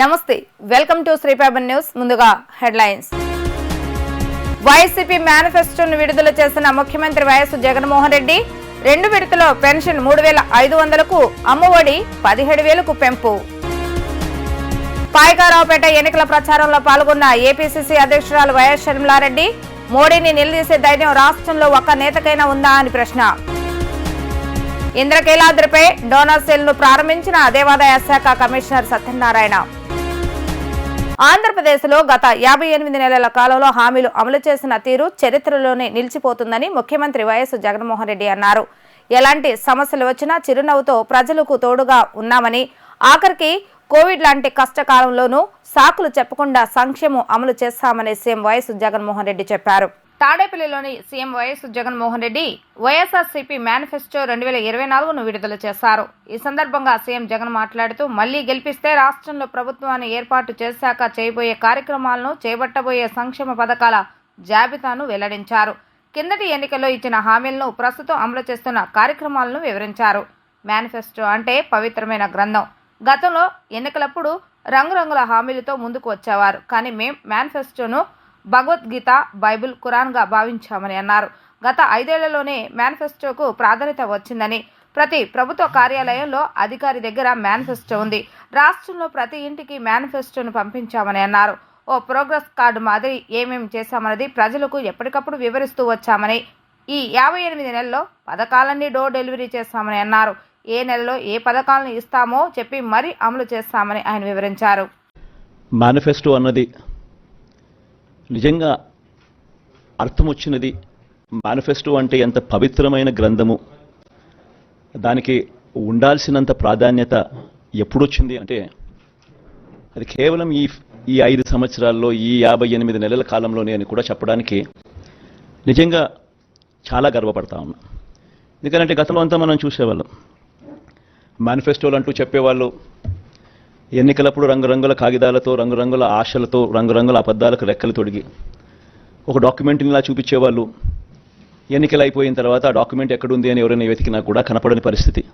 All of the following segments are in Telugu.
నమస్తే వెల్కమ్ టు శ్రీపాబన్ న్యూస్ ముందుగా హెడ్లైన్స్. వైసీపీ మేనిఫెస్టోను విడుదల చేసిన ముఖ్యమంత్రి వైఎస్ జగన్మోహన్ రెడ్డి రెండు విడతలో పెన్షన్ మూడు వేల ఐదు వందలకు అమ్మఒడి పదిహేడు వేలకు పెంపు. పాయకారావుపేట ఎన్నికల ప్రచారంలో పాల్గొన్న ఏపీసీసీ అధ్యక్షురాలు వైఎస్ షర్మిలారెడ్డి మోడీని నిలదీసే ధైర్యం రాష్ట్రంలో ఒక్క నేతకైనా ఉందా అని ప్రశ్న. ఇంద్రకీలాద్రిపై డోనర్ సెల్ను ప్రారంభించిన దేవాదాయ శాఖ కమిషనర్ సత్యనారాయణ. ఆంధ్రప్రదేశ్లో గత యాభై ఎనిమిది నెలల కాలంలో హామీలు అమలు చేసిన తీరు చరిత్రలోనే నిలిచిపోతుందని ముఖ్యమంత్రి వైఎస్ జగన్మోహన్ రెడ్డి అన్నారు. ఎలాంటి సమస్యలు వచ్చినా చిరునవ్వుతో ప్రజలకు తోడుగా ఉన్నామని ఆఖరికి కోవిడ్ లాంటి కష్టకాలంలోనూ సాకులు చెప్పకుండా సంక్షేమం అమలు చేస్తామని సీఎం వైఎస్ జగన్మోహన్ రెడ్డి చెప్పారు. తాడేపల్లిలోని CM YS Jaganmohan Reddy YSRCP manifesto రెండు వేల ఇరవై నాలుగును విడుదల చేశారు. ఈ సందర్భంగా సీఎం జగన్ మాట్లాడుతూ మళ్ళీ గెలిపిస్తే రాష్ట్రంలో ప్రభుత్వాన్ని ఏర్పాటు చేశాక చేయబోయే కార్యక్రమాలను చేపట్టబోయే సంక్షేమ పథకాల జాబితాను వెల్లడించారు. కిందటి ఎన్నికల్లో ఇచ్చిన హామీలను ప్రస్తుతం అమలు చేస్తున్న కార్యక్రమాలను వివరించారు. మేనిఫెస్టో అంటే పవిత్రమైన గ్రంథం. గతంలో ఎన్నికలప్పుడు రంగురంగుల హామీలతో ముందుకు వచ్చేవారు. కానీ మేం మేనిఫెస్టోను భగవద్గీత బైబిల్ ఖురాన్గా భావించామని అన్నారు. గత ఐదేళ్ళలోనే మేనిఫెస్టోకు ప్రాధాన్యత వచ్చిందని ప్రతి ప్రభుత్వ కార్యాలయంలో అధికారి దగ్గర మేనిఫెస్టో ఉంది. రాష్ట్రంలో ప్రతి ఇంటికి మేనిఫెస్టోను పంపించామని అన్నారు. ఓ ప్రోగ్రెస్ కార్డు మాదిరి ఏమేం చేశామన్నది ప్రజలకు ఎప్పటికప్పుడు వివరిస్తూ వచ్చామని ఈ యాభై ఎనిమిది నెలల్లో పథకాలన్నీ డోర్ డెలివరీ చేస్తామని అన్నారు. ఏ నెలలో ఏ పథకాలను ఇస్తామో చెప్పి మరీ అమలు చేస్తామని ఆయన వివరించారు. మేనిఫెస్టో అన్నది నిజంగా అర్థం వచ్చినది మేనిఫెస్టో అంటే ఎంత పవిత్రమైన గ్రంథము. దానికి ఉండాల్సినంత ప్రాధాన్యత ఎప్పుడొచ్చింది అంటే అది కేవలం ఈ ఈ ఐదు సంవత్సరాల్లో ఈ యాభై ఎనిమిది నెలల కాలంలోనే అని కూడా చెప్పడానికి నిజంగా చాలా గర్వపడతా ఉన్నా. ఎందుకంటే గతంలో అంతా మనం చూసేవాళ్ళం. మేనిఫెస్టోలు అంటూ చెప్పేవాళ్ళు ఎన్నికలప్పుడు రంగురంగుల కాగితాలతో రంగురంగుల ఆశలతో రంగురంగుల అబద్ధాలకు రెక్కలు తొడిగి ఒక డాక్యుమెంట్ని ఇలా చూపించేవాళ్ళు. ఎన్నికలు అయిపోయిన తర్వాత ఆ డాక్యుమెంట్ ఎక్కడుంది అని ఎవరైనా వెతికినా కూడా కనపడని పరిస్థితి.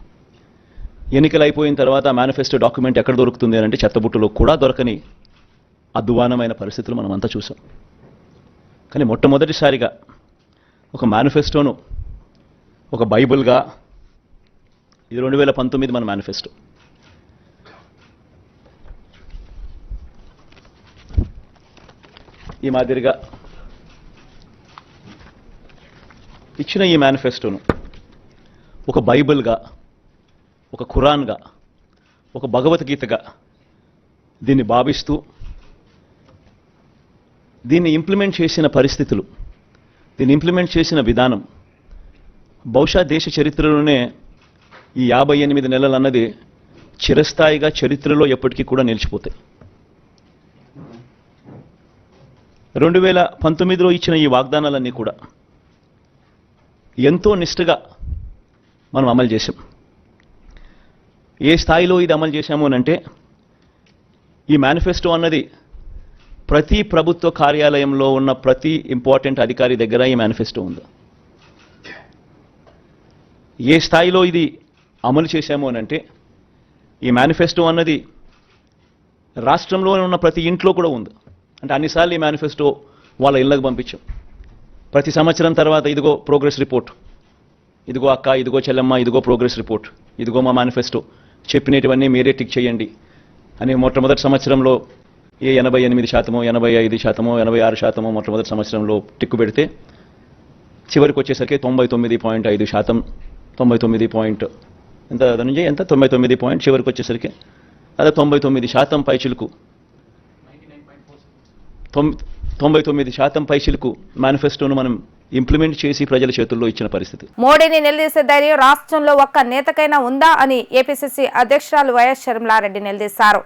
ఎన్నికలు అయిపోయిన తర్వాత మేనిఫెస్టో డాక్యుమెంట్ ఎక్కడ దొరుకుతుంది అని అంటే చెత్తబుట్టులో కూడా దొరకని అధ్వానమైన పరిస్థితులు మనం అంతా చూసాం. కానీ మొట్టమొదటిసారిగా ఒక మేనిఫెస్టోను ఒక బైబుల్గా ఇది రెండు వేల పంతొమ్మిది మన మేనిఫెస్టో. ఈ మాదిరిగా ఇచ్చిన ఈ మేనిఫెస్టోను ఒక బైబిల్గా ఒక ఖురాన్గా ఒక భగవద్గీతగా దీన్ని భావిస్తూ దీన్ని ఇంప్లిమెంట్ చేసిన పరిస్థితులు దీన్ని ఇంప్లిమెంట్ చేసిన విధానం బహుశా దేశ చరిత్రలోనే ఈ యాభై ఎనిమిది నెలలు అన్నది చిరస్థాయిగా చరిత్రలో ఎప్పటికీ కూడా నిలిచిపోతాయి. రెండు వేల పంతొమ్మిదిలో ఇచ్చిన ఈ వాగ్దానాలన్నీ కూడా ఎంతో నిష్ఠగా మనం అమలు చేశాం. ఏ స్థాయిలో ఇది అమలు చేశాము అని అంటే ఈ మేనిఫెస్టో అన్నది ప్రతి ప్రభుత్వ కార్యాలయంలో ఉన్న ప్రతి ఇంపార్టెంట్ అధికారి దగ్గర ఈ మేనిఫెస్టో ఉంది. ఏ స్థాయిలో ఇది అమలు చేశాము అని అంటే ఈ మేనిఫెస్టో అన్నది రాష్ట్రంలో ఉన్న ప్రతి ఇంట్లో కూడా ఉంది. అంటే అన్నిసార్లు ఈ మేనిఫెస్టో వాళ్ళ ఇళ్ళకు పంపించాం. ప్రతి సంవత్సరం తర్వాత ఇదిగో ప్రోగ్రెస్ రిపోర్ట్ ఇదిగో అక్క ఇదిగో చెల్లెమ్మ ఇదిగో ప్రోగ్రెస్ రిపోర్ట్ ఇదిగో మా మేనిఫెస్టో చెప్పినటువన్నీ మీరే టిక్ చేయండి. అని మొట్టమొదటి సంవత్సరంలో ఏ ఎనభై ఎనిమిది శాతమో ఎనభై ఐదు శాతమో ఎనభై ఆరు శాతమో మొట్టమొదటి సంవత్సరంలో టిక్కు పెడితే చివరికి వచ్చేసరికి తొంభై తొమ్మిది పాయింట్ ఐదు శాతం. తొంభై తొమ్మిది పాయింట్ ఎంత నుంచి ఎంత? తొంభై తొమ్మిది పాయింట్ చివరికి వచ్చేసరికి. అదే తొంభై తొమ్మిది శాతం పైచిలుకు తొంభై తొమ్మిది శాతం పైసలకు మేనిఫెస్టోను మనం ఇంప్లిమెంట్ చేసి ప్రజల చేతుల్లో ఇచ్చిన పరిస్థితి. మోడీని నిలదీసే ధైర్యం రాష్ట్రంలో ఒక్క నేతకైనా ఉందా అని ఏపీసీసీ అధ్యక్షురాలు వైఎస్ షర్మిలారెడ్డి నిలదీశారు.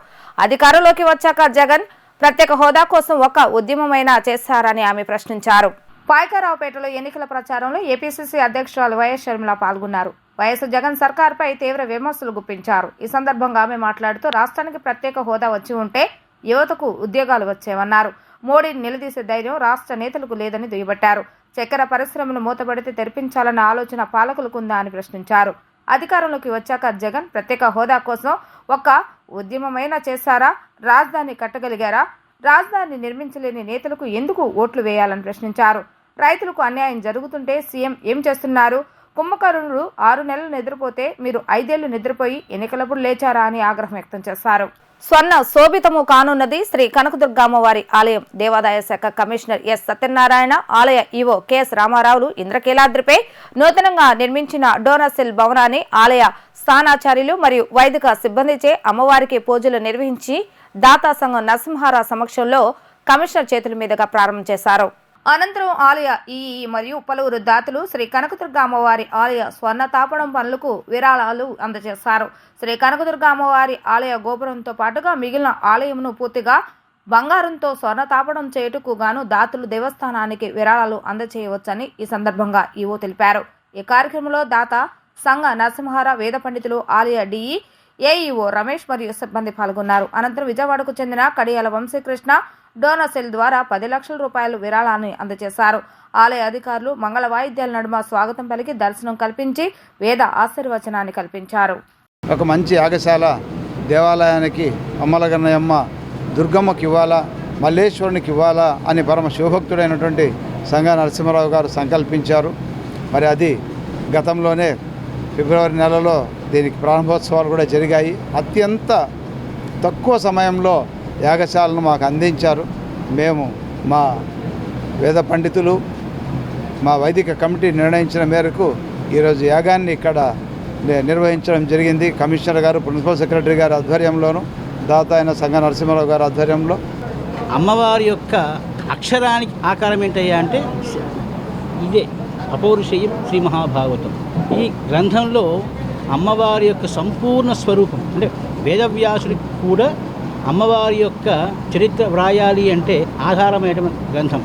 అధికారంలోకి వచ్చాక జగన్ ప్రత్యేక హోదా కోసం ఒక ఉద్యమమైనా చేశారని ఆమె ప్రశ్నించారు. పాయకరావుపేటలో ఎన్నికల ప్రచారంలో ఏపీసీసీ అధ్యక్షురాలు వైఎస్ షర్మిల పాల్గొన్నారు. వైఎస్ జగన్ సర్కార్పై తీవ్ర విమర్శలు గుప్పించారు. ఈ సందర్భంగా ఆమె మాట్లాడుతూ రాష్ట్రానికి ప్రత్యేక హోదా వచ్చి ఉంటే యువతకు ఉద్యోగాలు వచ్చేవన్నారు. మోడీని నిలదీసే ధైర్యం రాష్ట్ర నేతలకు లేదని దుయ్యబట్టారు. చక్కెర పరిశ్రమను మూతపడితే తెరిపించాలన్న ఆలోచన పాలకులకుందా అని ప్రశ్నించారు. అధికారంలోకి వచ్చాక జగన్ ప్రత్యేక హోదా కోసం ఒక ఉద్యమమైనా చేశారా? రాజధాని కట్టగలిగారా? రాజధాని నిర్మించలేని నేతలకు ఎందుకు ఓట్లు వేయాలని ప్రశ్నించారు. రైతులకు అన్యాయం జరుగుతుంటే సీఎం ఏం చేస్తున్నారు? కుంభకరుణుడు ఆరు నెలలు నిద్రపోతే మీరు ఐదేళ్ళు నిద్రపోయి ఎన్నికలప్పుడు లేచారా అని ఆగ్రహం వ్యక్తం చేశారు. స్వర్ణ శోభితము కానున్నది శ్రీ కనకదుర్గామ్మవారి ఆలయం. దేవాదాయ శాఖ కమిషనర్ ఎస్ సత్యనారాయణ ఆలయ ఈవో కెఎస్ రామారావులు ఇంద్రకీలాద్రిపై నూతనంగా నిర్మించిన డోనాసెల్ భవనాన్ని ఆలయ స్థానాచార్యులు మరియు వైదిక సిబ్బందిచే అమ్మవారికి పూజలు నిర్వహించి దాతా సంఘం నరసింహారా సమక్షంలో కమిషనర్ చేతుల మీదుగా ప్రారంభం చేశారు. అనంతరం ఆలయ ఈఈ మరియు పలువురు దాతలు శ్రీ కనకదుర్గ అమ్మవారి ఆలయ స్వర్ణ తాపడం పనులకు విరాళాలు అందజేశారు. శ్రీ కనకదుర్గ అమ్మవారి ఆలయ గోపురంతో పాటుగా మిగిలిన ఆలయమును పూర్తిగా బంగారంతో స్వర్ణ తాపడం చేయుటకు గాను దాతలు దేవస్థానానికి విరాళాలు అందజేయవచ్చని ఈ సందర్భంగా ఈవో తెలిపారు. ఈ కార్యక్రమంలో దాత సంఘ నరసింహార వేద పండితులు ఆలయ డిఈ ఏఈఓ రమేష్ మరియు సిబ్బంది పాల్గొన్నారు. అనంతరం విజయవాడకు చెందిన కడియాల వంశీకృష్ణ డోనసెల్ ద్వారా పది లక్షల రూపాయల విరాళాన్ని అందజేశారు. ఆలయ అధికారులు మంగళ వాయిద్యాల నడుమ స్వాగతం పలికి దర్శనం కల్పించి వేద ఆశీర్వచనాన్ని కల్పించారు. ఒక మంచి యాగశాల దేవాలయానికి అమ్మలగన్నయమ్మ దుర్గమ్మకి ఇవ్వాలా మల్లేశ్వరునికి ఇవ్వాలా అని పరమ శివభక్తుడైనటువంటి సంగ నరసింహారావు గారు సంకల్పించారు. మరి అది గతంలోనే ఫిబ్రవరి నెలలో దీనికి ప్రారంభోత్సవాలు కూడా జరిగాయి. అత్యంత తక్కువ సమయంలో యాగశాలను మాకు అందించారు. మేము మా వేద పండితులు మా వైదిక కమిటీ నిర్ణయించిన మేరకు ఈరోజు యాగాన్ని ఇక్కడ నిర్వహించడం జరిగింది. కమిషనర్ గారు ప్రిన్సిపల్ సెక్రటరీ గారి ఆధ్వర్యంలోను దాత అయిన సంఘ నరసింహారావు గారి ఆధ్వర్యంలో. అమ్మవారి యొక్క అక్షరానికి ఆకారం ఏంటయ్యా అంటే ఇదే అపౌరుషయం శ్రీ మహాభాగవతం. ఈ గ్రంథంలో అమ్మవారి యొక్క సంపూర్ణ స్వరూపం అంటే వేదవ్యాసుడికి కూడా అమ్మవారి యొక్క చరిత్ర వ్రాయాలి అంటే ఆధారమైన గ్రంథం.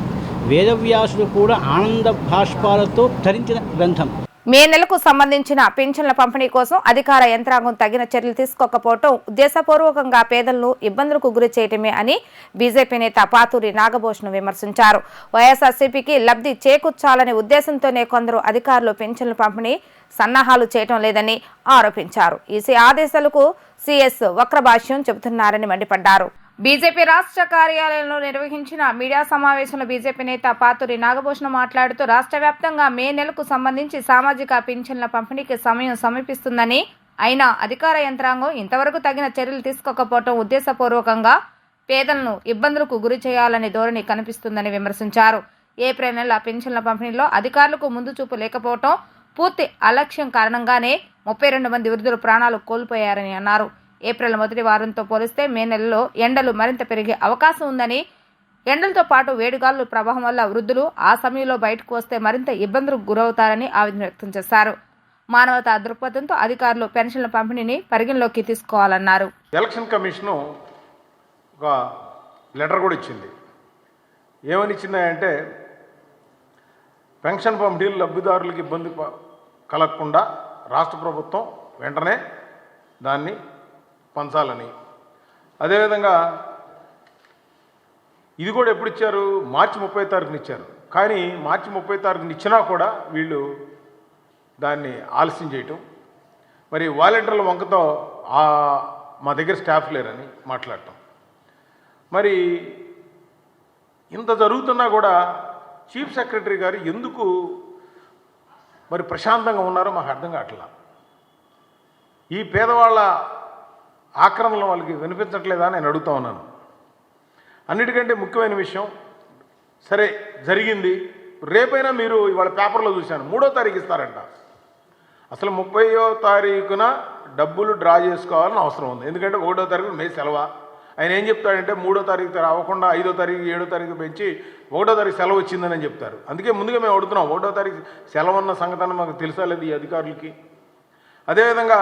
వేదవ్యాసుడు కూడా ఆనంద భాష్పాలతో ధరించిన గ్రంథం. మే నెలకు సంబంధించిన పింఛన్ల పంపిణీ కోసం అధికార యంత్రాంగం తగిన చర్యలు తీసుకోకపోవటం ఉద్దేశపూర్వకంగా పేదలను ఇబ్బందులకు గురి చేయటమే అని బీజేపీ నేత పాతూరి నాగభూషణ్ విమర్శించారు. వైఎస్ఆర్సీపీకి లబ్ధి చేకూర్చాలనే ఉద్దేశంతోనే కొందరు అధికారులు పింఛన్ల పంపిణీ సన్నాహాలు చేయటం లేదని ఆరోపించారు. ఈసీ ఆదేశాలకు సిఎస్ వక్రభాష్యం చెబుతున్నారని మండిపడ్డారు. బీజేపీ రాష్ట్ర కార్యాలయంలో నిర్వహించిన మీడియా సమావేశంలో బీజేపీ నేత పాతూరి నాగభూషణ మాట్లాడుతూ రాష్ట్ర వ్యాప్తంగా మే నెలకు సంబంధించి సామాజిక పింఛన్ల పంపిణీకి సమయం సమీపిస్తుందని అయినా అధికార యంత్రాంగం ఇంతవరకు తగిన చర్యలు తీసుకోకపోవటం ఉద్దేశపూర్వకంగా పేదలను ఇబ్బందులకు గురి చేయాలనే ధోరణి కనిపిస్తుందని విమర్శించారు. ఏప్రిల్ నెల పింఛన్ల పంపిణీలో అధికారులకు ముందు చూపు లేకపోవటం పూర్తి అలక్ష్యం కారణంగానే ముప్పై రెండు మంది వృద్ధులు ప్రాణాలు కోల్పోయారని అన్నారు. ఏప్రిల్ మొదటి వారంతో పోలిస్తే మే నెలలో ఎండలు మరింత పెరిగే అవకాశం ఉందని ఎండలతో పాటు వేడిగాలు ప్రభావం వల్ల వృద్ధులు ఆ సమయంలో బయటకు వస్తే మరింత ఇబ్బందులకు గురవుతారని ఆవేదన వ్యక్తం చేశారు. మానవతా దృక్పథంతో అధికారులు పెన్షన్ల పంపిణీని పరిగణలోకి తీసుకోవాలన్నారు. ఎలక్షన్ కమిషను ఒక లెటర్ కూడా ఇచ్చింది. ఏమని ఇచ్చిందంటే పెన్షన్ పంపిణీలు లబ్ధిదారులకు ఇబ్బంది కలగకుండా రాష్ట్ర ప్రభుత్వం వెంటనే దాన్ని పంచాలని. అదేవిధంగా ఇది కూడా ఎప్పుడు ఇచ్చారు? మార్చి ముప్పై తారీఖున ఇచ్చారు. కానీ మార్చి ముప్పై తారీఖున ఇచ్చినా కూడా వీళ్ళు దాన్ని ఆలస్యం చేయటం. మరి వాలంటీర్ల వంకతో మా దగ్గర స్టాఫ్ లేరని మాట్లాడటం. మరి ఇంత జరుగుతున్నా కూడా చీఫ్ సెక్రటరీ గారు ఎందుకు మరి ప్రశాంతంగా ఉన్నారో మాకు అర్థం కావట్లా. ఈ పేదవాళ్ళ ఆక్రమణ వాళ్ళకి వినిపించట్లేదా అని నేను అడుగుతా ఉన్నాను. అన్నిటికంటే ముఖ్యమైన విషయం సరే జరిగింది. రేపైనా మీరు ఇవాళ పేపర్లో చూశాను. మూడో తారీఖు ఇస్తారంట. అసలు ముప్పయో తారీఖున డబ్బులు డ్రా చేసుకోవాలని అవసరం ఉంది. ఎందుకంటే ఒకటో తారీఖు మే సెలవు? ఆయన ఏం చెప్తాడంటే మూడో తారీఖు అవ్వకుండా ఐదో తారీఖు ఏడో తారీఖు పెంచి ఒకటో తారీఖు సెలవు వచ్చిందని చెప్తారు. అందుకే ముందుగా మేము అడుగుతున్నాం ఒకటో తారీఖు సెలవు అన్న సంగతి మాకు తెలుసా లేదు ఈ అధికారులకి? అదేవిధంగా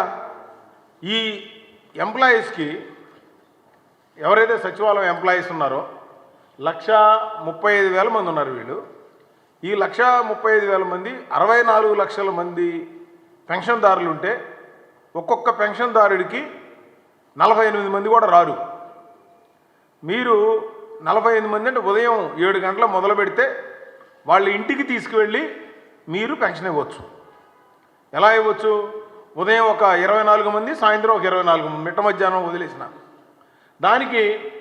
ఈ ఎంప్లాయీస్కి ఎవరైతే సచివాలయం ఎంప్లాయీస్ ఉన్నారో లక్ష ముప్పై ఐదు వేల మంది ఉన్నారు వీళ్ళు. ఈ లక్ష ముప్పై ఐదు వేల మంది అరవై నాలుగు లక్షల మంది పెన్షన్దారులు ఉంటే ఒక్కొక్క పెన్షన్దారుడికి నలభై ఎనిమిది మంది కూడా రారు. మీరు నలభై ఐదు మంది అంటే ఉదయం ఏడు గంటల మొదలు పెడితే వాళ్ళ ఇంటికి తీసుకువెళ్ళి మీరు పెన్షన్ ఇవ్వచ్చు. ఎలా ఇవ్వచ్చు? ఉదయం ఒక ఇరవై నాలుగు మంది సాయంత్రం ఒక ఇరవై నాలుగు మంది మిట్ట మధ్యాహ్నం వదిలేసిన. దానికి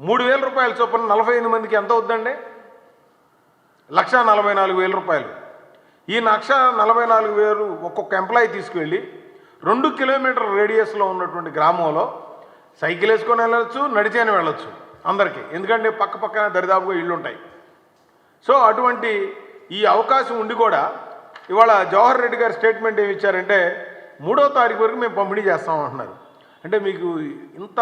మూడు వేల రూపాయల చొప్పున నలభై ఎనిమిది మందికి ఎంత అవుద్దండి లక్ష నలభై నాలుగు వేల రూపాయలు. ఈ లక్ష నలభై నాలుగు వేలు ఒక్కొక్క ఎంప్లాయీ తీసుకువెళ్ళి రెండు కిలోమీటర్ రేడియస్లో ఉన్నటువంటి గ్రామంలో సైకిల్ వేసుకొని వెళ్ళచ్చు నడిచేని వెళ్ళొచ్చు అందరికీ. ఎందుకంటే పక్క పక్కన దరిదాపుగా ఇళ్ళు ఉంటాయి సో అటువంటి ఈ అవకాశం ఉండి కూడా ఇవాళ జవహర్ రెడ్డి గారి స్టేట్మెంట్ ఏమి ఇచ్చారంటే మూడో తారీఖు వరకు మేము పంపిణీ చేస్తాం అంటున్నారు. అంటే మీకు ఇంత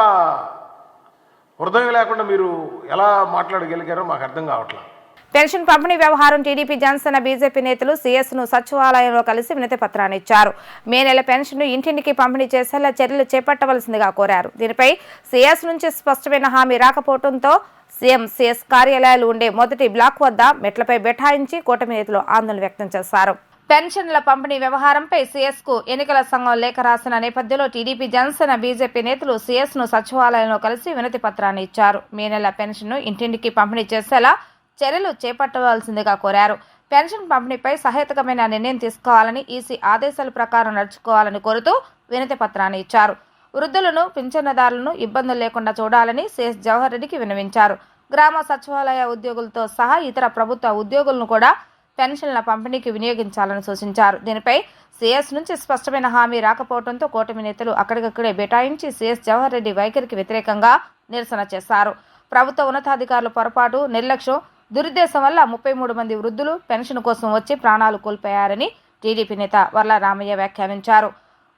హృదయం లేకుండా మీరు ఎలా మాట్లాడగలిగారో మాకు అర్థం కావట్లేదు పెన్షన్ పంపిణీ వ్యవహారం టీడీపీ జనసేన బీజేపీ నేతలు సీఎస్ను సచివాలయంలో కలిసి వినతి పత్రాన్ని ఇచ్చారు. మే నెల పెన్షన్ను ఇంటింటికి పంపిణీ చేసేలా చర్యలు చేపట్టవలసిందిగా కోరారు. దీనిపై సీఎస్ నుంచి స్పష్టమైన హామీ రాకపోవడంతో సీఎం సీఎస్ కార్యాలయాలు ఉండే మొదటి బ్లాక్ వద్ద మెట్లపై బెఠాయించి కూటమి నేతలు ఆందోళన వ్యక్తం చేశారు. పెన్షన్ల పంపిణీ వ్యవహారంపై సీఎస్కు ఎన్నికల సంఘం లేఖ రాసిన నేపథ్యంలో టీడీపీ జనసేన బీజేపీ నేతలు సీఎస్ను సచివాలయంలో కలిసి వినతి పత్రాన్ని ఇచ్చారు. మే నెల పెన్షన్ను ఇంటింటికి పంపిణీ చేసేలా చర్యలు చేపట్టవలసిందిగా కోరారు. పెన్షన్ పంపిణీపై సహేతుకమైన నిర్ణయం తీసుకోవాలని ఈసీ ఆదేశాల ప్రకారం నడుచుకోవాలని కోరుతూ వినతి పత్రాన్ని ఇచ్చారు. వృద్ధులను పింఛన్నదారులను ఇబ్బందులు లేకుండా చూడాలని సిఎస్ జవహర్ రెడ్డికి వినవించారు గ్రామ సచివాలయ ఉద్యోగులతో సహా ఇతర ప్రభుత్వ ఉద్యోగులను కూడా పెన్షన్ల పంపిణీకి వినియోగించాలని సూచించారు. దీనిపై సీఎస్ నుంచి స్పష్టమైన హామీ రాకపోవడంతో కూటమి నేతలు అక్కడికక్కడే బెటాయించి సీఎస్ జవహర్ రెడ్డి వైఖరికి వ్యతిరేకంగా నిరసన చేశారు. ప్రభుత్వ ఉన్నతాధికారుల పొరపాటు నిర్లక్ష్యం దురుద్దేశం వల్ల ముప్పై మూడు మంది వృద్ధులు పెన్షన్ కోసం వచ్చి ప్రాణాలు కోల్పోయారని టీడీపీ నేత వర్ల రామయ్య వ్యాఖ్యానించారు.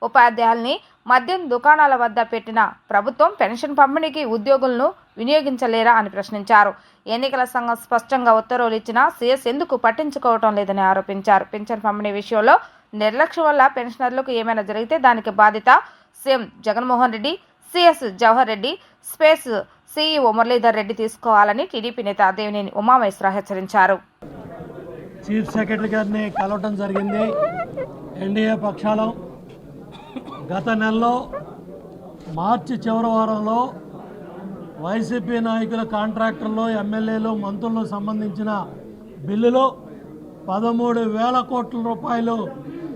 ఉపాధ్యాయుల్ని మద్యం దుకాణాల వద్ద పెట్టిన ప్రభుత్వం పెన్షన్ పంపిణీకి ఉద్యోగులను వినియోగించలేరా అని ప్రశ్నించారు. ఎన్నికల సంఘం స్పష్టంగా ఉత్తర్వులు ఇచ్చినా సీఎస్ ఎందుకు పట్టించుకోవటం లేదని ఆరోపించారు. పెన్షన్ పంపిణీ విషయంలో నిర్లక్ష్యం వల్ల పెన్షనర్లకు ఏమైనా జరిగితే దానికి బాధ్యత సీఎం జగన్మోహన్ రెడ్డి సిఎస్ జవహర్ రెడ్డి స్పేస్ సీఈఓ మురళీధర్ రెడ్డి తీసుకోవాలని టీడీపీ నేత దేవినేని ఉమామేశ్వర హెచ్చరించారు. చీఫ్ సెక్రటరీ గారిని కలవటం జరిగింది. ఎన్డీఏ పక్షాలు గత నెలలో మార్చి చివరి వారంలో వైసీపీ నాయకుల కాంట్రాక్టర్లు ఎమ్మెల్యేలు మంత్రులకు సంబంధించిన బిల్లులు పదమూడు వేల కోట్ల రూపాయలు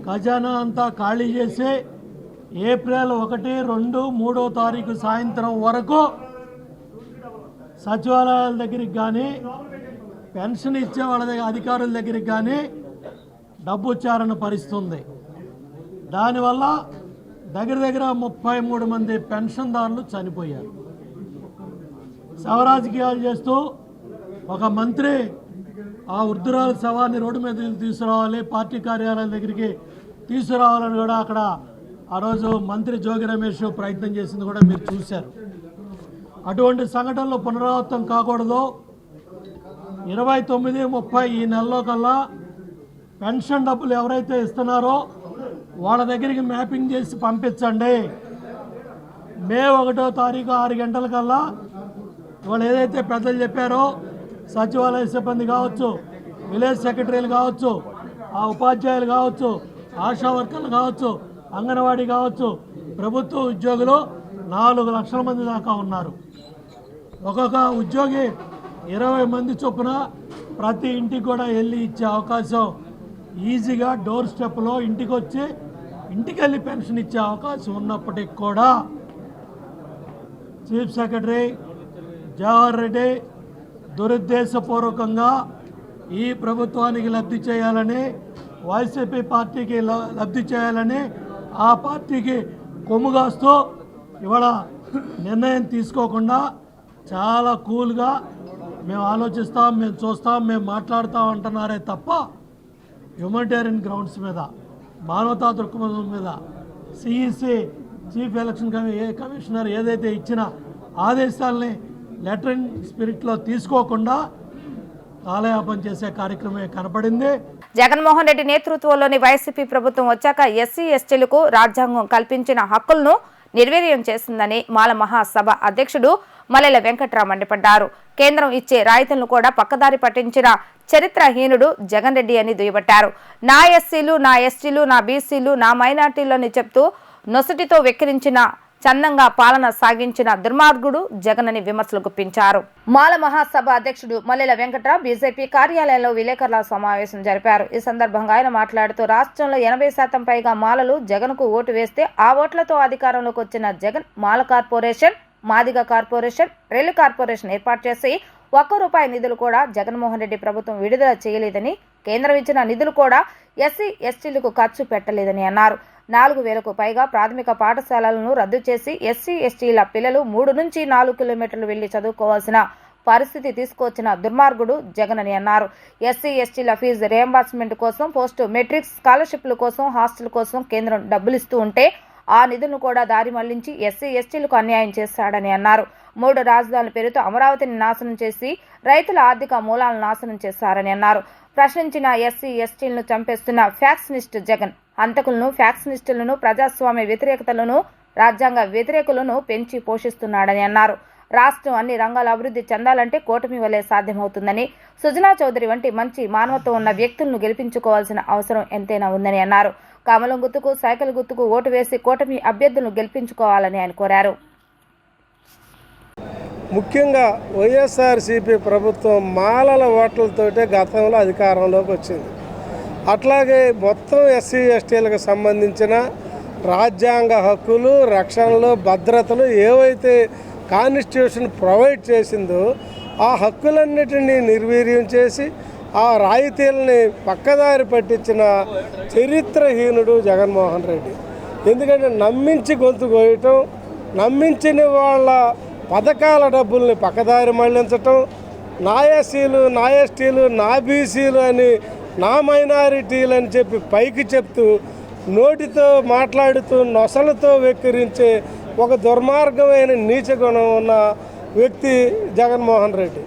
ఖజానా అంతా ఖాళీ చేసి ఏప్రిల్ ఒకటి రెండు మూడో తారీఖు సాయంత్రం వరకు సచివాలయాల దగ్గరికి కానీ పెన్షన్ ఇచ్చే వాళ్ళ దగ్గర అధికారుల దగ్గరికి కానీ డబ్బు ఉచ్చారణ పరిస్తుంది. దానివల్ల దగ్గర దగ్గర ముప్పై మూడు మంది పెన్షన్దారులు చనిపోయారు. శవరాజకీయాలు చేస్తూ ఒక మంత్రి ఆ వృద్ధురాల శవాన్ని రోడ్డు మీద తీసుకురావాలి పార్టీ కార్యాలయం దగ్గరికి తీసుకురావాలని కూడా అక్కడ ఆ రోజు మంత్రి జోగి రమేష్ ప్రయత్నం చేసింది కూడా మీరు చూశారు. అటువంటి సంఘటనలు పునరావృతం కాకూడదు. ఇరవై తొమ్మిది ముప్పై ఈ నెలలో కల్లా పెన్షన్ డబ్బులు ఎవరైతే ఇస్తున్నారో వాళ్ళ దగ్గరికి మ్యాపింగ్ చేసి పంపించండి. మే ఒకటో తారీఖు ఆరు గంటల కల్లా వాళ్ళు ఏదైతే పెద్దలు చెప్పారో సచివాలయ సిబ్బంది కావచ్చు విలేజ్ సెక్రటరీలు కావచ్చు ఆ ఉపాధ్యాయులు కావచ్చు ఆశా వర్కర్లు కావచ్చు అంగన్వాడీ కావచ్చు ప్రభుత్వ ఉద్యోగులు నాలుగు లక్షల మంది దాకా ఉన్నారు. ఒక్కొక్క ఉద్యోగి ఇరవై మంది చొప్పున ప్రతి ఇంటికి కూడా వెళ్ళి ఇచ్చే అవకాశం ఈజీగా డోర్ స్టెప్లో ఇంటికి వచ్చి ఇంటికి వెళ్ళి పెన్షన్ ఇచ్చే అవకాశం ఉన్నప్పటికి కూడా చీఫ్ సెక్రటరీ జవహర్ రెడ్డి దురుద్దేశపూర్వకంగా ఈ ప్రభుత్వానికి లబ్ధి చేయాలని వైసీపీ పార్టీకి ల- లబ్ధి చేయాలని ఆ పార్టీకి కొమ్ముగాస్తూ ఇవాళ నిర్ణయం తీసుకోకుండా చాలా కూల్గా మేము ఆలోచిస్తాం మేము చూస్తాం మేము మాట్లాడతాం అంటున్నారే తప్ప హ్యూమనిటేరియన్ గ్రౌండ్స్ మీద మానవతా దృక్పథం మీద సిఈసి చీఫ్ ఎలక్షన్ కమి ఏ కమిషనర్ ఏదైతే ఇచ్చిన ఆదేశాలని లెటర్ ఇన్ స్పిరిట్లో తీసుకోకుండా కాలయాపన చేసే కార్యక్రమే కనపడింది. జగన్మోహన్ రెడ్డి నేతృత్వంలోని వైసీపీ ప్రభుత్వం వచ్చాక ఎస్సీ ఎస్టీలకు రాజ్యాంగం కల్పించిన హక్కులను నిర్వీర్యం చేసిందని మాల మహాసభ అధ్యక్షుడు మల్లెల వెంకట్రావు మండిపడ్డారు. కేంద్రం ఇచ్చే రాయితీలను కూడా పక్కదారి పట్టించిన చరిత్రహీనుడు జగన్ రెడ్డి అని దుయ్యబట్టారు. నా ఎస్సీలు నా ఎస్టీలు నా బీసీలు నా మైనార్టీలని చెప్తూ నొసటితో వెక్కిరించిన చందంగా పాలన సాగించిన దుర్మార్గుడు జగనని విమర్శలు గుప్పించారు మాల మహాసభ అధ్యక్షుడు మల్లెల వెంకట్రావు బీజేపీ కార్యాలయంలో విలేకరుల సమావేశం జరిపారు. ఈ సందర్భంగా ఆయన మాట్లాడుతూ రాష్ట్రంలో ఎనభై శాతం పైగా మాలలు జగన్కు ఓటు వేస్తే ఆ ఓట్లతో అధికారంలోకి వచ్చిన జగన్ మాల కార్పొరేషన్ మాదిగ కార్పొరేషన్ రైలు కార్పొరేషన్ ఏర్పాటు చేసి ఒక్క రూపాయి నిధులు కూడా జగన్మోహన్ రెడ్డి ప్రభుత్వం విడుదల చేయలేదని కేంద్రం ఇచ్చిన నిధులు కూడా ఎస్సీ ఎస్టీలకు ఖర్చు పెట్టలేదని అన్నారు. నాలుగు వేలకు పైగా ప్రాథమిక పాఠశాలలను రద్దు చేసి ఎస్సీ ఎస్టీల పిల్లలు మూడు నుంచి నాలుగు కిలోమీటర్లు వెళ్ళి చదువుకోవాల్సిన పరిస్థితి తీసుకొచ్చిన దుర్మార్గుడు జగన్ అని అన్నారు. ఎస్సీ ఎస్టీల ఫీజు రియంబర్స్మెంట్ కోసం పోస్ట్ మెట్రిక్ స్కాలర్షిప్ల కోసం హాస్టల్ కోసం కేంద్రం డబ్బులు ఇస్తూ ఉంటే ఆ నిధులను కూడా దారి మళ్ళించి ఎస్సీ ఎస్టీలకు అన్యాయం చేశాడని అన్నారు. మూడు రాజధానుల పేరుతో అమరావతిని నాశనం చేసి రైతుల ఆర్థిక మూలాలను నాశనం చేశారని అన్నారు. ప్రశ్నించిన ఎస్సీ ఎస్టీలను చంపేస్తున్న ఫ్యాక్సినిస్ట్ జగన్ హంతకులను ఫ్యాక్సినిస్టులను ప్రజాస్వామ్య వ్యతిరేకతలను రాజ్యాంగ వ్యతిరేకులను పెంచి పోషిస్తున్నాడని అన్నారు. రాష్ట్రం అన్ని రంగాల అభివృద్ధి చెందాలంటే కూటమి వలె సాధ్యమవుతుందని సుజనా చౌదరి వంటి మంచి మానవత్వం ఉన్న వ్యక్తులను గెలిపించుకోవాల్సిన అవసరం ఎంతైనా ఉందని అన్నారు. కమలం గుర్తుకు సైకిల్ గుర్తుకు ఓటు వేసి కూటమి అభ్యర్థులను గెలిపించుకోవాలని ఆయన కోరారు. ముఖ్యంగా వైఎస్ఆర్సీపీ ప్రభుత్వం మాలల ఓట్లతోటే గతంలో అధికారంలోకి వచ్చింది. అట్లాగే మొత్తం ఎస్సీ ఎస్టీలకు సంబంధించిన రాజ్యాంగ హక్కులు రక్షణలు భద్రతలు ఏవైతే కాన్స్టిట్యూషన్ ప్రొవైడ్ చేసిందో ఆ హక్కులన్నిటినీ నిర్వీర్యం చేసి ఆ రాయితీలని పక్కదారి పట్టించిన చరిత్రహీనుడు జగన్మోహన్ రెడ్డి. ఎందుకంటే నమ్మించి గొంతు కోయటం నమ్మించిన వాళ్ళ పథకాల డబ్బుల్ని పక్కదారి మళ్ళించటం నా నాయస్టీలు నా ఎస్టీలు నా బీసీలు అని నా మైనారిటీలు అని చెప్పి పైకి చెప్తూ నోటితో మాట్లాడుతూ నొసలతో వెక్కిరించే ఒక దుర్మార్గమైన నీచ గుణం ఉన్న వ్యక్తి జగన్మోహన్ రెడ్డి.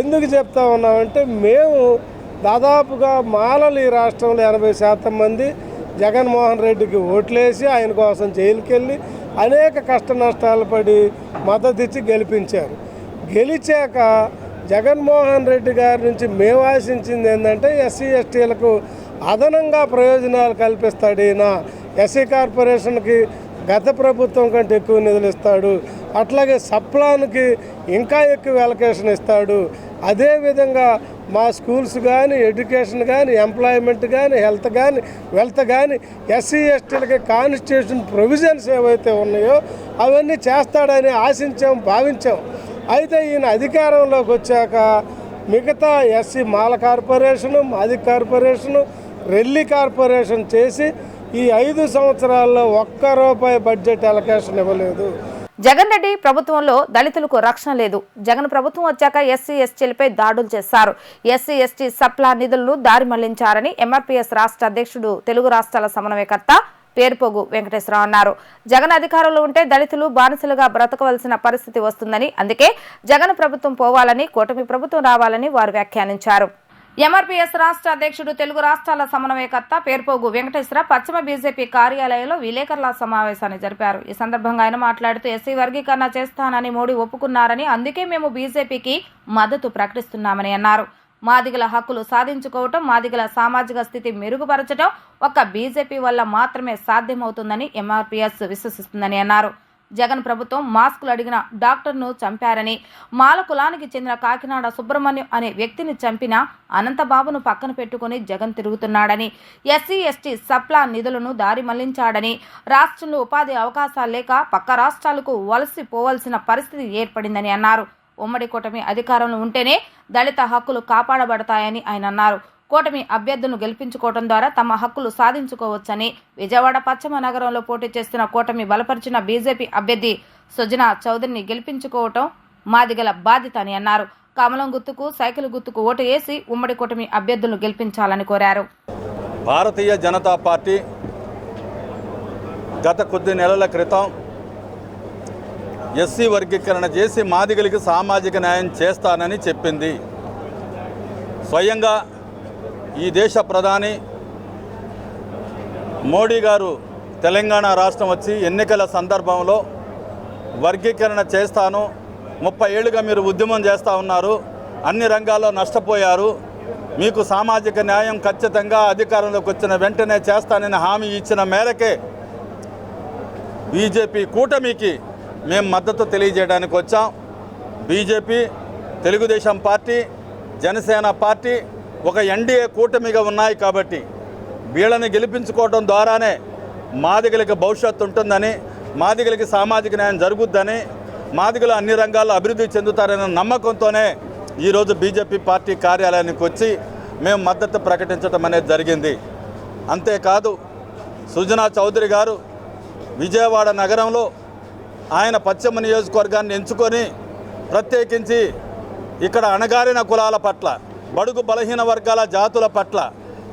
ఎందుకు చెప్తా ఉన్నామంటే మేము దాదాపుగా మాలలు ఈ రాష్ట్రంలో ఎనభై శాతం మంది జగన్మోహన్ రెడ్డికి ఓట్లేసి ఆయన కోసం జైలుకెళ్ళి అనేక కష్ట నష్టాలు పడి మద్దతు ఇచ్చి గెలిపించారు. గెలిచాక జగన్మోహన్ రెడ్డి గారి నుంచి మేము ఆశించింది ఏంటంటే ఎస్సీ ఎస్టీలకు అదనంగా ప్రయోజనాలు కల్పిస్తాడు ఈయన. ఎస్సీ కార్పొరేషన్కి గత ప్రభుత్వం కంటే ఎక్కువ నిధులు ఇస్తాడు. అట్లాగే సప్లాన్కి ఇంకా ఎక్కువ ఎలకేషన్ ఇస్తాడు. అదేవిధంగా మా స్కూల్స్ కానీ ఎడ్యుకేషన్ కానీ ఎంప్లాయ్మెంట్ కానీ హెల్త్ కానీ వెల్త్ కానీ ఎస్సీ ఎస్టీలకి కాన్స్టిట్యూషన్ ప్రొవిజన్స్ ఏవైతే ఉన్నాయో అవన్నీ చేస్తాడని ఆశించాం భావించాం. అయితే ఈయన అధికారంలోకి వచ్చాక మిగతా ఎస్సీ మాల కార్పొరేషను మాది కార్పొరేషను రెల్లి కార్పొరేషన్ చేసి ఈ ఐదు సంవత్సరాల్లో ఒక్క రూపాయి బడ్జెట్ అలొకేషన్ ఇవ్వలేదు. జగన్ రెడ్డి ప్రభుత్వంలో దళితులకు రక్షణ లేదు. జగన్ ప్రభుత్వం వచ్చాక ఎస్సీ ఎస్టీలపై దాడులు చేశారు. ఎస్సీ ఎస్టీ సప్లా నిధులను దారి మళ్ళించారని ఎంఆర్పీఎస్ రాష్ట్ర అధ్యక్షుడు తెలుగు రాష్ట్రాల సమన్వయకర్త పేర్పోగు వెంకటేశ్వరరావు అన్నారు. జగన్ అధికారంలో ఉంటే దళితులు బానిసలుగా బ్రతకవలసిన పరిస్థితి వస్తుందని అందుకే జగన్ ప్రభుత్వం పోవాలని కూటమి ప్రభుత్వం రావాలని వారు వ్యాఖ్యానించారు. ఎంఆర్పీఎస్ రాష్ట్ర అధ్యక్షుడు తెలుగు రాష్ట్రాల సమన్వయకర్త పేర్పోగు వెంకటేశ్వర పశ్చిమ బీజేపీ కార్యాలయంలో విలేకరుల సమావేశాన్ని జరిపారు. ఈ సందర్భంగా ఆయన మాట్లాడుతూ ఎస్సీ వర్గీకరణ చేస్తానని మోడీ ఒప్పుకున్నారని అందుకే మేము బీజేపీకి మద్దతు ప్రకటిస్తున్నామని అన్నారు. మాదిగల హక్కులు సాధించుకోవటం మాదిగల సామాజిక స్థితి మెరుగుపరచడం ఒక్క బీజేపీ వల్ల మాత్రమే సాధ్యమవుతుందని ఎంఆర్పీఎస్ విశ్వసిస్తుందని అన్నారు. జగన్ ప్రభుత్వం మాస్కులు అడిగిన డాక్టర్ను చంపారని మాల కులానికి చెందిన కాకినాడ సుబ్రహ్మణ్యం అనే వ్యక్తిని చంపిన అనంతబాబును పక్కన పెట్టుకుని జగన్ తిరుగుతున్నాడని ఎస్సీ ఎస్టీ సప్లా నిధులను దారి మళ్ళించాడని రాష్ట్రంలో ఉపాధి అవకాశాలు లేక పక్క రాష్ట్రాలకు వలసిపోవలసిన పరిస్థితి ఏర్పడిందని అన్నారు. ఉమ్మడి కూటమి అధికారంలో ఉంటేనే దళిత హక్కులు కాపాడబడతాయని ఆయన అన్నారు. కూటమి అభ్యర్థులను గెలిపించుకోవడం ద్వారా తమ హక్కులు సాధించుకోవచ్చని విజయవాడ పశ్చిమ నగరంలో పోటీ చేస్తున్న కూటమి బలపరిచిన బీజేపీ అభ్యర్థి సుజనా చౌదరిని గెలిపించుకోవటం మాదిగల బాధ్యత అని అన్నారు. కమలం గుర్తుకు సైకిల్ గుర్తుకు ఓటు వేసి ఉమ్మడి కూటమి అభ్యర్థులను గెలిపించాలని కోరారు. భారతీయ జనతా పార్టీ గత కొద్ది నెలల క్రితం ఎస్సీ వర్గీకరణ చేసి మాదిగలకి సామాజిక న్యాయం చేస్తానని చెప్పింది. స్వయంగా ఈ దేశ ప్రధాని మోడీ గారు తెలంగాణ రాష్ట్రం వచ్చి ఎన్నికల సందర్భంలో వర్గీకరణ చేస్తాను. ముప్పై ఏళ్ళుగా మీరు ఉద్యమం చేస్తూ ఉన్నారు. అన్ని రంగాల్లో నష్టపోయారు. మీకు సామాజిక న్యాయం ఖచ్చితంగా అధికారంలోకి వచ్చిన వెంటనే చేస్తానని హామీ ఇచ్చిన మేరకే బీజేపీ కూటమికి మేము మద్దతు తెలియజేయడానికి వచ్చాం. BJP Telugudesam party Janasena party ఒక ఎన్డీఏ కూటమిగా ఉన్నాయి కాబట్టి వీళ్ళని గెలిపించుకోవడం ద్వారానే మాదిగలకి భవిష్యత్తు ఉంటుందని మాదిగలకి సామాజిక న్యాయం జరుగుద్దని మాదిగలు అన్ని రంగాల్లో అభివృద్ధి చెందుతారనే నమ్మకంతోనే ఈరోజు బీజేపీ పార్టీ కార్యాలయానికి వచ్చి మేము మద్దతు ప్రకటించడం అనేది జరిగింది. అంతేకాదు సుజనా చౌదరి గారు విజయవాడ నగరంలో ఆయన పశ్చిమ నియోజకవర్గాన్ని ఎంచుకొని ప్రత్యేకించి ఇక్కడ అణగారిన కులాల పట్ల బడుగు బలహీన వర్గాల జాతుల పట్ల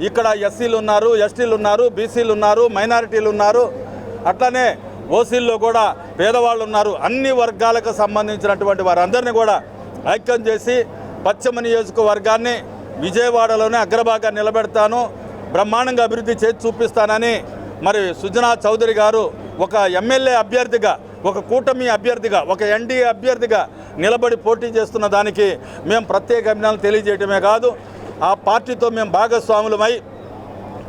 ఇక్కడ ఎస్సీలు ఉన్నారు ఎస్టీలు ఉన్నారు బీసీలు ఉన్నారు మైనారిటీలు ఉన్నారు. అట్లనే ఓసీల్లో కూడా పేదవాళ్ళు ఉన్నారు. అన్ని వర్గాలకు సంబంధించినటువంటి వారందరినీ కూడా ఐక్యం చేసి పశ్చిమ నియోజకవర్గాన్ని విజయవాడలోనే అగ్రభాగా నిలబెడతాను. బ్రహ్మాండంగా అభివృద్ధి చేసి చూపిస్తానని మరి సుజనా చౌదరి గారు ఒక ఎమ్మెల్యే అభ్యర్థిగా ఒక కూటమి అభ్యర్థిగా ఒక ఎన్డీఏ అభ్యర్థిగా నిలబడి పోటీ చేస్తున్న దానికి మేము ప్రత్యేక అభినందనలు తెలియజేయటమే కాదు ఆ పార్టీతో మేము భాగస్వాములమై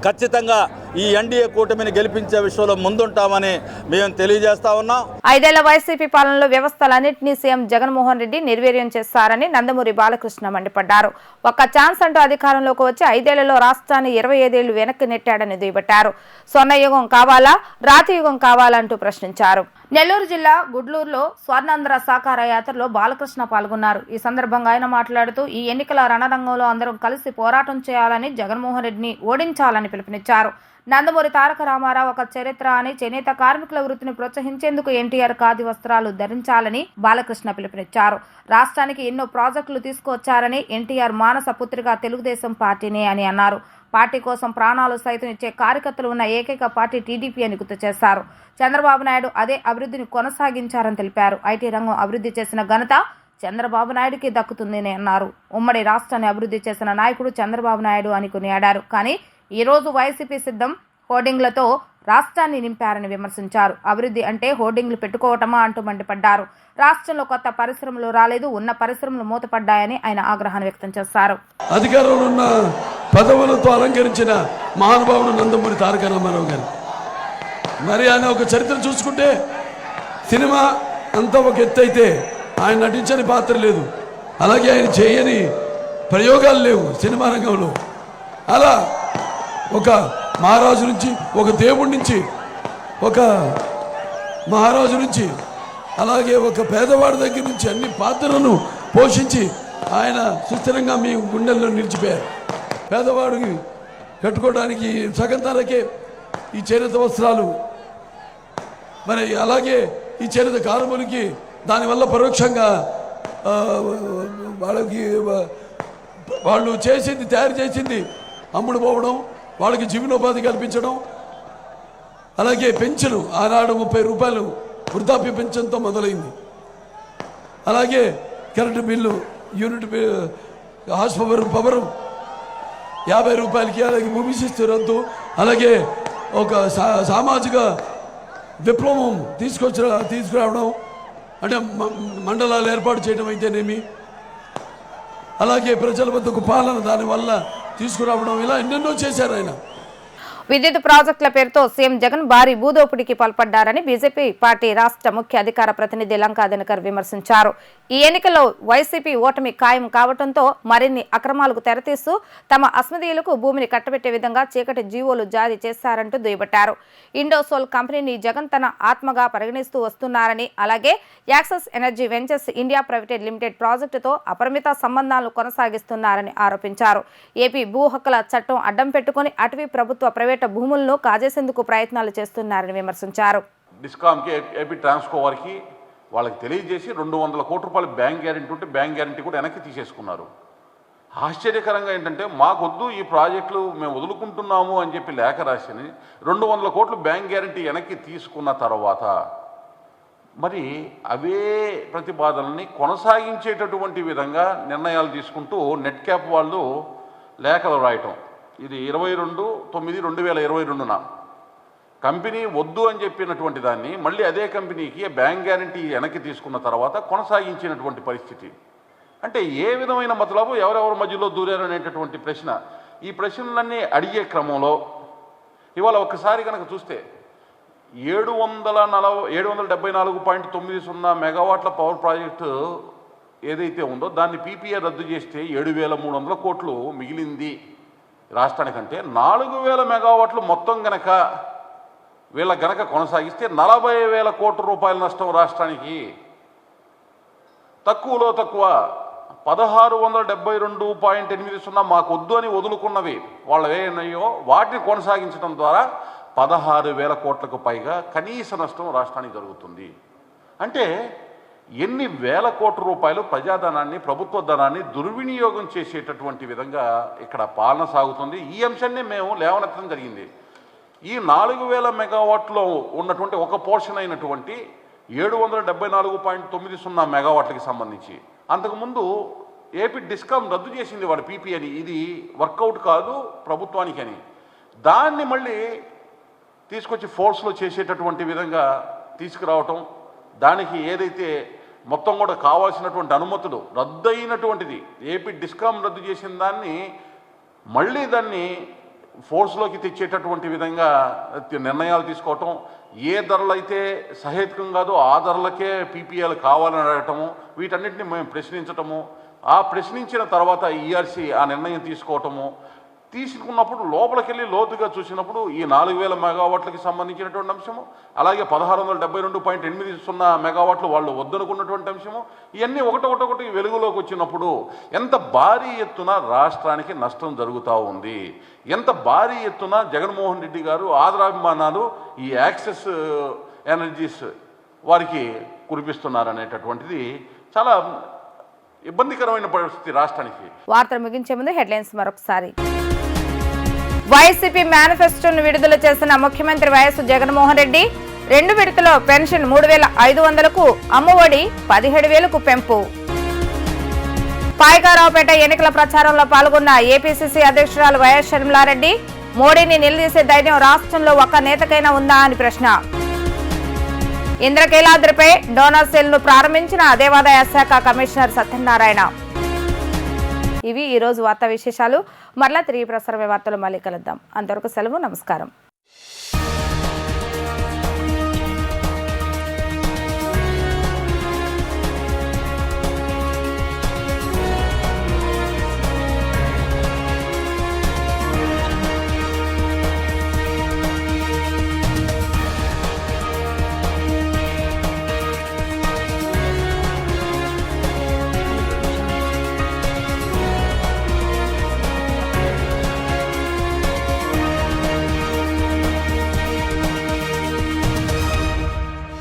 ఖచ్చితంగా ఈ ఎన్డీఏ కూటమిని గెలిపించే విషయంలో ముందుంటామని మేము తెలియజేస్తా ఉన్నాం. ఐదేళ్ళ వైసీపీ పాలనలో వ్యవస్థలన్నింటినీ సీఎం జగన్మోహన్ రెడ్డి నిర్వీర్యం చేశారని నందమూరి బాలకృష్ణ మండిపడ్డారు. ఒక్క ఛాన్స్ అంటూ అధికారంలోకి వచ్చి ఐదేళ్ళలో రాష్ట్రాన్ని ఇరవై ఐదేళ్ళు వెనక్కి నెట్టాడని దుయ్యబట్టారు. స్వర్ణయుగం కావాలా? రాతియుగం కావాలంటూ ప్రశ్నించారు. నెల్లూరు జిల్లా గుడ్లూరులో స్వర్ణాంధ్ర సాకార యాత్రలో బాలకృష్ణ పాల్గొన్నారు. ఈ సందర్భంగా ఆయన మాట్లాడుతూ ఈ ఎన్నికల రణరంగంలో అందరం కలిసి పోరాటం చేయాలని జగన్మోహన్ రెడ్డిని ఓడించాలని పిలుపునిచ్చారు. నందమూరి తారక రామారావు ఒక చరిత్ర అని చేనేత కార్మికుల వృత్తిని ప్రోత్సహించేందుకు ఎన్టీఆర్ ఖాదీ వస్త్రాలు ధరించాలని బాలకృష్ణ పిలుపునిచ్చారు. రాష్ట్రానికి ఎన్నో ప్రాజెక్టులు తీసుకువచ్చారని ఎన్టీఆర్ మానస పుత్రిగా తెలుగుదేశం పార్టీనే అని అన్నారు. పార్టీ కోసం ప్రాణాలు సైతం ఇచ్చే కార్యకర్తలు ఉన్న ఏకైక పార్టీ టీడీపీ అని గుర్తు చేశారు. చంద్రబాబు నాయుడు అదే అభివృద్ధిని కొనసాగించారని తెలిపారు. ఐటీ రంగం అభివృద్ధి చేసిన ఘనత చంద్రబాబు నాయుడుకి దక్కుతుందని అన్నారు. ఉమ్మడి రాష్ట్రాన్ని అభివృద్ధి చేసిన నాయకుడు చంద్రబాబు నాయుడు అని కొనియాడారు. కానీ ఈరోజు వైసీపీ సిద్ధం హోర్డింగ్లతో రాష్ట్రాన్ని నింపారని విమర్శించారు. అభివృద్ధి అంటే హోర్డింగ్లు పెట్టుకోవటమా అంటూ మండిపడ్డారు. రాష్ట్రంలో కొత్త పరిశ్రమలు రాలేదు ఉన్న పరిశ్రమలు మూతపడ్డాయని ఆయన ఆగ్రహాన్ని వ్యక్తం చేశారు. అధికారంలో ఉన్న పదవులతో అలంకరించిన మహానుభావుడు నందమూరి తారక రామారావు గారు. మరి ఆయన ఒక చరిత్ర చూసుకుంటే సినిమా అంతా ఒక ఎత్తు అయితే ఆయన నటించని పాత్ర లేదు. అలాగే ఆయన చేయని ప్రయోగాలు లేవు సినిమా రంగంలో. అలా ఒక మహారాజు నుంచి ఒక దేవుడి నుంచి ఒక మహారాజు నుంచి అలాగే ఒక పేదవాడి దగ్గర నుంచి అన్ని పాత్రలను పోషించి ఆయన సుస్థిరంగా మీ గుండెల్లో నిలిచిపోయారు. పేదవాడికి కట్టుకోవడానికి సగం ధరకే ఈ చేనేత వస్త్రాలు మరి అలాగే ఈ చేనేత కార్మికులకి దానివల్ల పరోక్షంగా వాళ్ళకి వాళ్ళు చేసింది తయారు చేసింది అమ్ముడు పోవడం వాళ్ళకి జీవనోపాధి కల్పించడం అలాగే పెన్షన్ ఆనాడు ముప్పై రూపాయలు వృద్ధాప్య పెన్షన్తో మొదలైంది. అలాగే కరెంటు బిల్లు యూనిట్ హాస్ పవర్ పవరు యాభై రూపాయలకి అలాగే భూమి శిస్తు రద్దు అలాగే ఒక సా- సామాజిక విప్లవం తీసుకొచ్చిన తీసుకురావడం అంటే మ- మండలాలు ఏర్పాటు చేయడం అయితేనేమి అలాగే ప్రజల వద్దకు పాలన దానివల్ల తీసుకురావడం ఇలా ఎన్నెన్నో చేశారు ఆయన. విద్యుత్ ప్రాజెక్టుల పేరుతో సీఎం జగన్ భారీ భూదోపిడికి పాల్పడ్డారని బీజేపీ పార్టీ రాష్ట్ర ముఖ్య అధికార ప్రతినిధి లంకా దినకర్ విమర్శించారు. ఈ ఎన్నికల్లో వైసీపీ ఓటమి ఖాయం కావడంతో మరిన్ని అక్రమాలకు తెరతీస్తూ తమ అస్మదీయులకు భూమిని కట్టబెట్టే విధంగా చీకటి జీవోలు జారీ చేశారంటూ దుయ్యబట్టారు. ఇండోసోల్ కంపెనీని జగన్ తన ఆత్మగా పరిగణిస్తూ వస్తున్నారని అలాగే access energy ventures India private limited ప్రాజెక్టుతో అపరిమిత సంబంధాలు కొనసాగిస్తున్నారని ఆరోపించారు. ఏపీ భూ హక్కుల చట్టం అడ్డం పెట్టుకుని అటవీ ప్రభుత్వ ప్రైవేట్ భూములను కాజేసేందుకు ప్రయత్నాలు చేస్తున్నారని విమర్శించారు. డిస్కామ్కి ఏపీ ట్రాన్స్కో వాళ్ళకి తెలియజేసి రెండు వందల కోట్ల రూపాయలు బ్యాంక్ గ్యారెంటీ ఉంటే బ్యాంక్ గ్యారెంటీ కూడా వెనక్కి తీసేసుకున్నారు. ఆశ్చర్యకరంగా ఏంటంటే మాకొద్దు ఈ ప్రాజెక్టులు మేము వదులుకుంటున్నాము అని చెప్పి లేఖ రాసిని రెండు వందల కోట్లు బ్యాంక్ గ్యారెంటీ వెనక్కి తీసుకున్న తర్వాత మరి అవే ప్రతిపాదనల్ని కొనసాగించేటటువంటి విధంగా నిర్ణయాలు తీసుకుంటూ నెట్ క్యాప్ వాళ్ళు లేఖలు రాయటం. ఇది ఇరవై రెండు తొమ్మిది రెండు వేల ఇరవై రెండున. కంపెనీ వద్దు అని చెప్పినటువంటి దాన్ని మళ్ళీ అదే కంపెనీకి బ్యాంక్ గ్యారంటీ వెనక్కి తీసుకున్న తర్వాత కొనసాగించినటువంటి పరిస్థితి. అంటే ఏ విధమైన మతలబు ఎవరెవరి మధ్యలో దూరారు అనేటటువంటి ప్రశ్న. ఈ ప్రశ్నలన్నీ అడిగే క్రమంలో ఇవాళ ఒక్కసారి కనుక చూస్తే ఏడు వందల నలభై ఏడు వందల డెబ్బై నాలుగు పాయింట్ తొమ్మిది సున్నా మెగావాట్ల పవర్ ప్రాజెక్టు ఏదైతే ఉందో దాన్ని పీపీఏ రద్దు చేస్తే ఏడు వేల మూడు వందల కోట్లు మిగిలింది. రాష్ట్రానికంటే నాలుగు వేల మెగావాట్లు మొత్తం గనక వీళ్ళ గనక కొనసాగిస్తే నలభై వేల కోట్ల రూపాయల నష్టం రాష్ట్రానికి. తక్కువలో తక్కువ పదహారు వందల డెబ్బై రెండు పాయింట్ ఎనిమిది సున్నా మాకు వద్దు అని వదులుకున్నవి వాళ్ళు ఏమన్నాయో వాటిని కొనసాగించడం ద్వారా పదహారు వేల కోట్లకు పైగా కనీస నష్టం రాష్ట్రానికి జరుగుతుంది. అంటే ఎన్ని వేల కోట్ల రూపాయలు ప్రజాధనాన్ని ప్రభుత్వ ధనాన్ని దుర్వినియోగం చేసేటటువంటి విధంగా ఇక్కడ పాలన సాగుతుంది. ఈ అంశాన్ని మేము లేవనెత్తడం జరిగింది. ఈ నాలుగు వేల మెగావాట్లో ఉన్నటువంటి ఒక పోర్షన్ అయినటువంటి ఏడు వందల డెబ్బై నాలుగు పాయింట్ తొమ్మిది సున్నా మెగావాట్లకి సంబంధించి. అంతకుముందు ఏపీ డిస్కామ్ రద్దు చేసింది వాడు పీపీ అని. ఇది వర్కౌట్ కాదు ప్రభుత్వానికి అని. దాన్ని మళ్ళీ తీసుకొచ్చి ఫోర్స్లో చేసేటటువంటి విధంగా తీసుకురావటం దానికి ఏదైతే మొత్తం కూడా కావాల్సినటువంటి అనుమతులు రద్దయినటువంటిది ఏపీ డిస్కామ్ రద్దు చేసిన దాన్ని మళ్ళీ దాన్ని ఫోర్స్లోకి తెచ్చేటటువంటి విధంగా నిర్ణయాలు తీసుకోవటం ఏ ధరలు అయితే సహేతుకం కాదో ఆ ధరలకే పీపీఎల్ కావాలని అడగటము వీటన్నిటిని మేము ప్రశ్నించటము ఆ ప్రశ్నించిన తర్వాత ఈఆర్సీ ఆ నిర్ణయం తీసుకోవటము తీసుకున్నప్పుడు లోపలికి వెళ్ళి లోతుగా చూసినప్పుడు ఈ నాలుగు వేల మెగావాట్లకి సంబంధించినటువంటి అంశము అలాగే పదహారు వందల డెబ్బై రెండు పాయింట్ ఎనిమిది సున్నా మెగావాట్లు వాళ్ళు వద్దనుకున్నటువంటి అంశము ఇవన్నీ ఒకటొకటొకటి వెలుగులోకి వచ్చినప్పుడు ఎంత భారీ ఎత్తున రాష్ట్రానికి నష్టం జరుగుతూ ఉంది? ఎంత భారీ ఎత్తున జగన్మోహన్ రెడ్డి గారు ఆదరాభిమానాలు ఈ యాక్సెస్ ఎనర్జీస్ వారికి కురిపిస్తున్నారనేటటువంటిది చాలా ఇబ్బందికరమైన పరిస్థితి రాష్ట్రానికి. వార్తలు ముగించే ముందు హెడ్లైన్స్ మరొకసారి. వైసీపీ మేనిఫెస్టోను విడుదల చేసిన ముఖ్యమంత్రి వైఎస్ జగన్మోహన్ రెడ్డి రెండు విడతలో పెన్షన్ మూడు వేల ఐదు వందలకు అమ్మఒడి పదిహేడు వేలకు పెంపు. పాయకారావుపేట ఎన్నికల ప్రచారంలో పాల్గొన్న ఏపీసీసీ అధ్యక్షురాలు వైఎస్ షర్మిలారెడ్డి మోడీని నిలదీసే ధైర్యం రాష్ట్రంలో ఒక్క నేతకైనా ఉందా అని ప్రశ్న. ఇంద్రకీలాద్రిపై డోనర్ సెల్ను ప్రారంభించిన దేవాదాయ శాఖ కమిషనర్ సత్యనారాయణ. ఇవి ఈరోజు వార్తా విశేషాలు. మరలా తిరిగి ప్రసారమే వార్తలు మళ్ళీ కలుద్దాం. అంతవరకు సెలవు నమస్కారం.